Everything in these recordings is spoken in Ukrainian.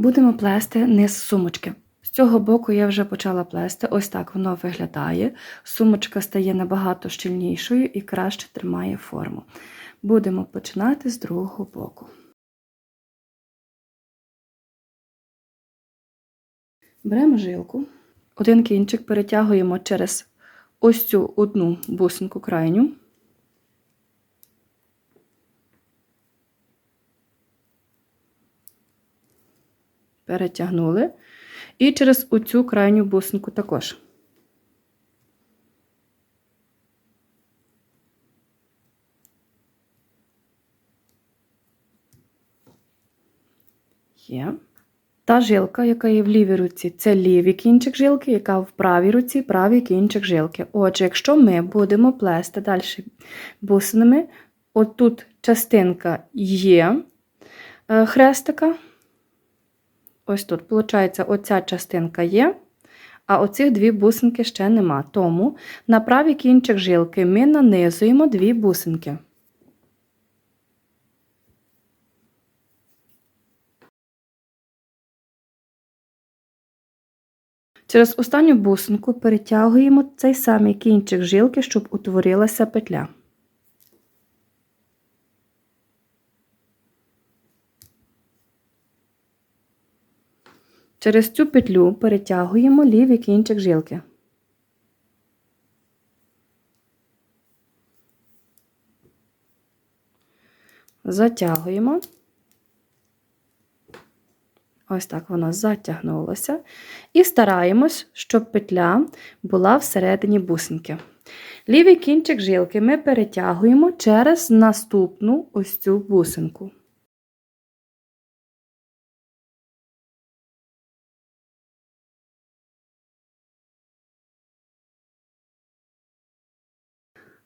Будемо плести низ сумочки. З цього боку я вже почала плести. Ось так воно виглядає. Сумочка стає набагато щільнішою і краще тримає форму. Будемо починати з другого боку. Беремо жилку. Один кінчик перетягуємо через ось цю одну бусинку крайню. Перетягнули. І через оцю крайню бусинку також. Є. Та жилка, яка є в лівій руці, це лівий кінчик жилки, яка в правій руці правий кінчик жилки. Отже, якщо ми будемо плести далі бусинами, отут частинка є е, хрестика. Ось тут, виходить, оця частинка є, а оцих дві бусинки ще нема. Тому на правий кінчик жилки ми нанизуємо дві бусинки. Через останню бусинку перетягуємо цей самий кінчик жилки, щоб утворилася петля. Через цю петлю перетягуємо лівий кінчик жилки. Затягуємо. Ось так воно затягнулося. І стараємось, щоб петля була всередині бусинки. Лівий кінчик жилки ми перетягуємо через наступну ось цю бусинку.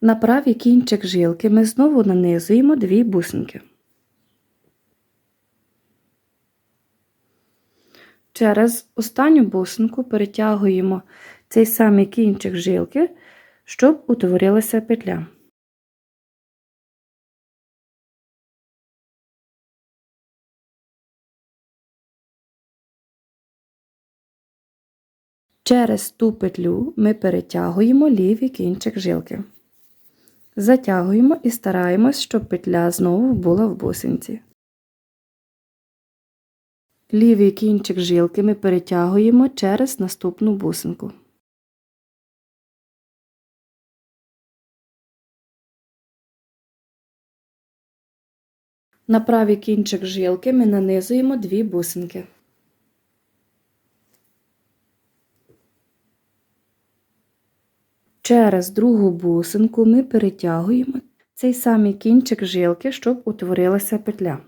На правий кінчик жилки ми знову нанизуємо дві бусинки. Через останню бусинку перетягуємо цей самий кінчик жилки, щоб утворилася петля. Через ту петлю ми перетягуємо лівий кінчик жилки. Затягуємо і стараємось, щоб петля знову була в бусинці. Лівий кінчик жилки ми перетягуємо через наступну бусинку. На правий кінчик жилки ми нанизуємо дві бусинки. Через другу бусинку ми перетягуємо цей самий кінчик жилки, щоб утворилася петля.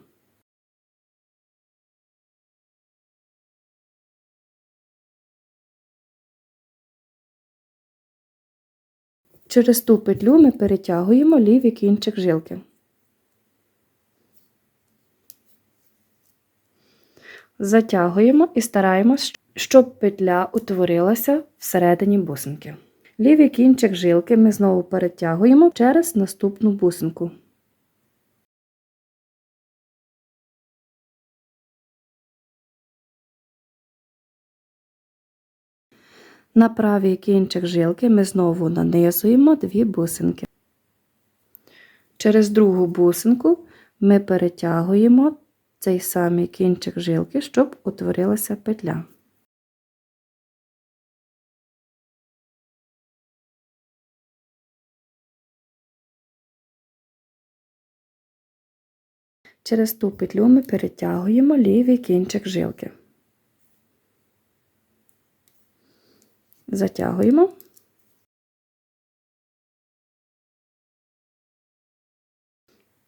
Через ту петлю ми перетягуємо лівий кінчик жилки. Затягуємо і стараємось, щоб петля утворилася всередині бусинки. Лівий кінчик жилки ми знову перетягуємо через наступну бусинку. На правий кінчик жилки ми знову нанизуємо дві бусинки. Через другу бусинку ми перетягуємо цей самий кінчик жилки, щоб утворилася петля. Через ту петлю ми перетягуємо лівий кінчик жилки. Затягуємо.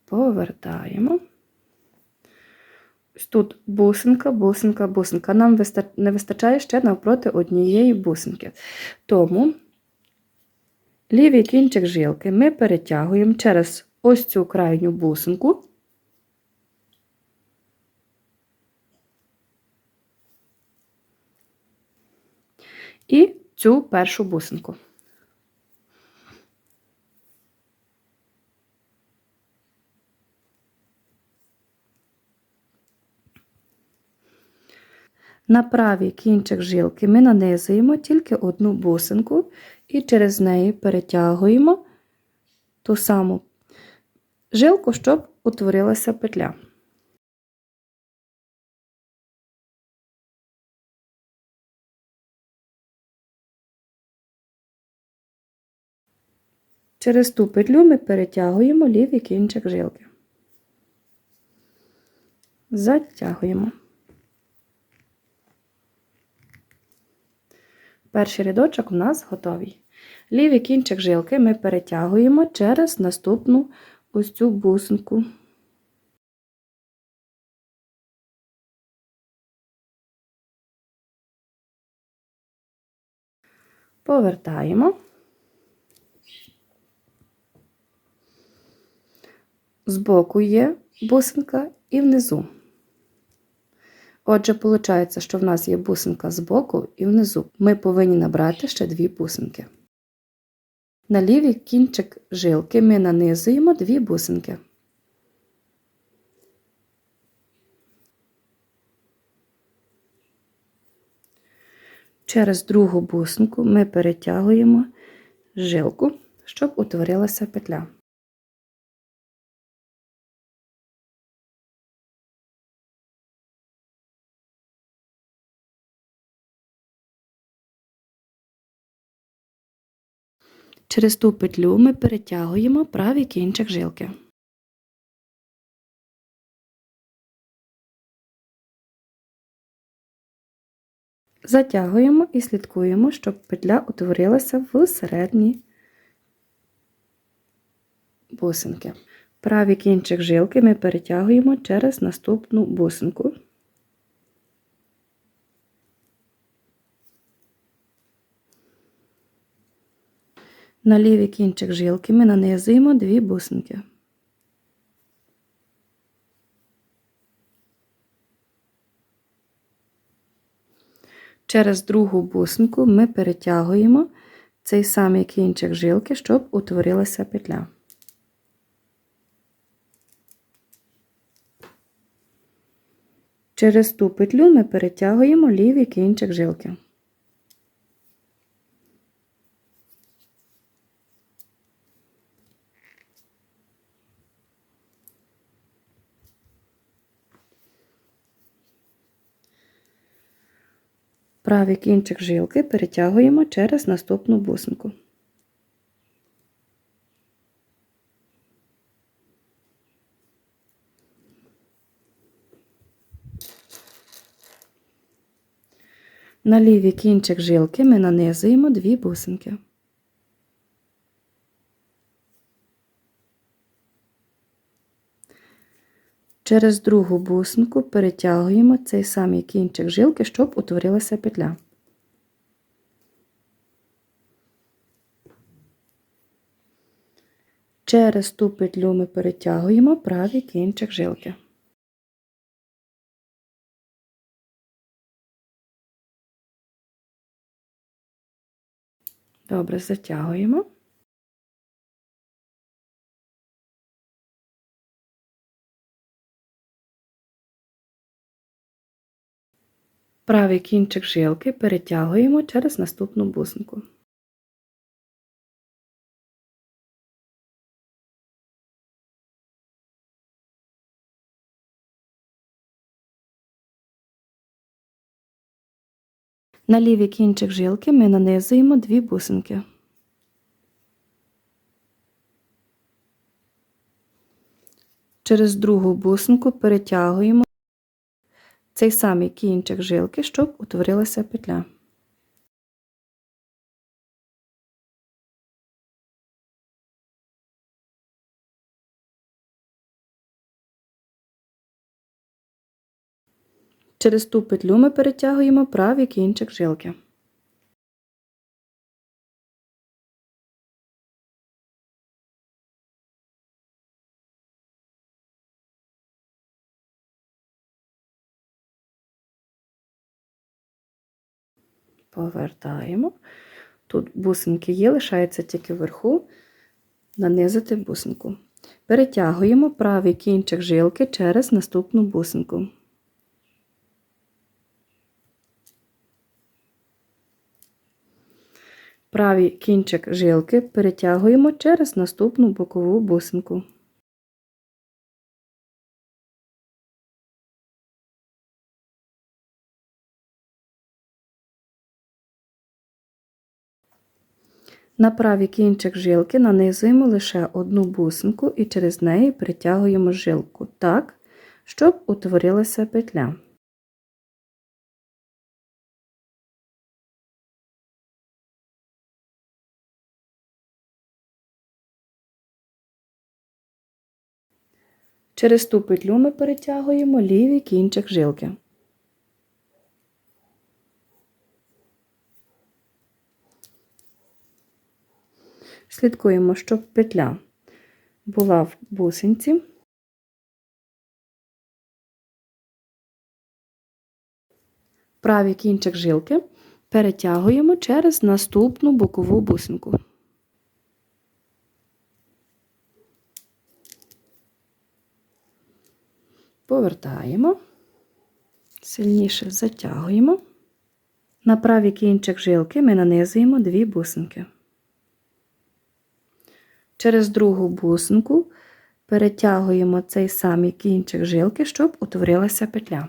Повертаємо. Ось тут бусинка, бусинка, бусинка. Нам не вистачає ще навпроти однієї бусинки. Тому лівий кінчик жилки ми перетягуємо через ось цю крайню бусинку. І цю першу бусинку. На правий кінчик жилки ми нанизуємо тільки одну бусинку і через неї перетягуємо ту саму жилку, щоб утворилася петля. Через ту петлю ми перетягуємо лівий кінчик жилки. Затягуємо. Перший рядочок у нас готовий. Лівий кінчик жилки ми перетягуємо через наступну ось цю бусинку. Повертаємо. Збоку є бусинка і внизу. Отже, виходить, що в нас є бусинка збоку і внизу. Ми повинні набрати ще дві бусинки. На лівий кінчик жилки ми нанизуємо дві бусинки. Через другу бусинку ми перетягуємо жилку, щоб утворилася петля. Через ту петлю ми перетягуємо правий кінчик жилки. Затягуємо і слідкуємо, щоб петля утворилася в середній бусинки. Правий кінчик жилки ми перетягуємо через наступну бусинку. На лівий кінчик жилки ми нанизуємо дві бусинки. Через другу бусинку ми перетягуємо цей самий кінчик жилки, щоб утворилася петля. Через ту петлю ми перетягуємо лівий кінчик жилки. Правий кінчик жилки перетягуємо через наступну бусинку. На лівий кінчик жилки ми нанизуємо дві бусинки. Через другу бусинку перетягуємо цей самий кінчик жилки, щоб утворилася петля. Через ту петлю ми перетягуємо правий кінчик жилки. Добре, затягуємо. Правий кінчик жилки перетягуємо через наступну бусинку. На лівий кінчик жилки ми нанизуємо дві бусинки. Через другу бусинку перетягуємо цей самий кінчик жилки, щоб утворилася петля. Через ту петлю ми перетягуємо правий кінчик жилки. повертаємо. Тут бусинки є, лишається тільки вверху, нанизити бусинку. Перетягуємо правий кінчик жилки через наступну бусинку. Правий кінчик жилки перетягуємо через наступну бокову бусинку. На правий кінчик жилки нанизуємо лише одну бусинку і через неї притягуємо жилку так, щоб утворилася петля. Через ту петлю ми перетягуємо лівий кінчик жилки. Слідкуємо, щоб петля була в бусинці. Правий кінчик жилки перетягуємо через наступну бокову бусинку. Повертаємо, сильніше затягуємо. На правий кінчик жилки ми нанизуємо дві бусинки. Через другу бусинку перетягуємо цей самий кінчик жилки, щоб утворилася петля.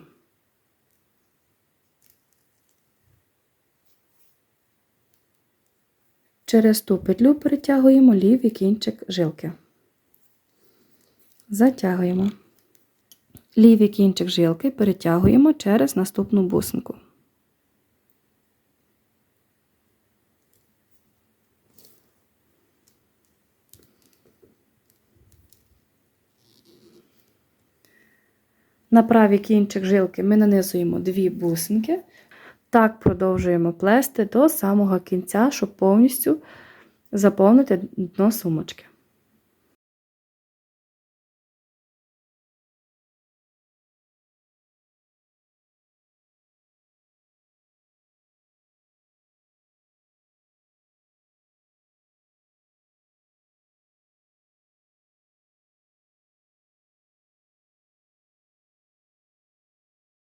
Через ту петлю перетягуємо лівий кінчик жилки. Затягуємо. Лівий кінчик жилки перетягуємо через наступну бусинку. На правий кінчик жилки ми нанизуємо дві бусинки. Так продовжуємо плести до самого кінця, щоб повністю заповнити дно сумочки.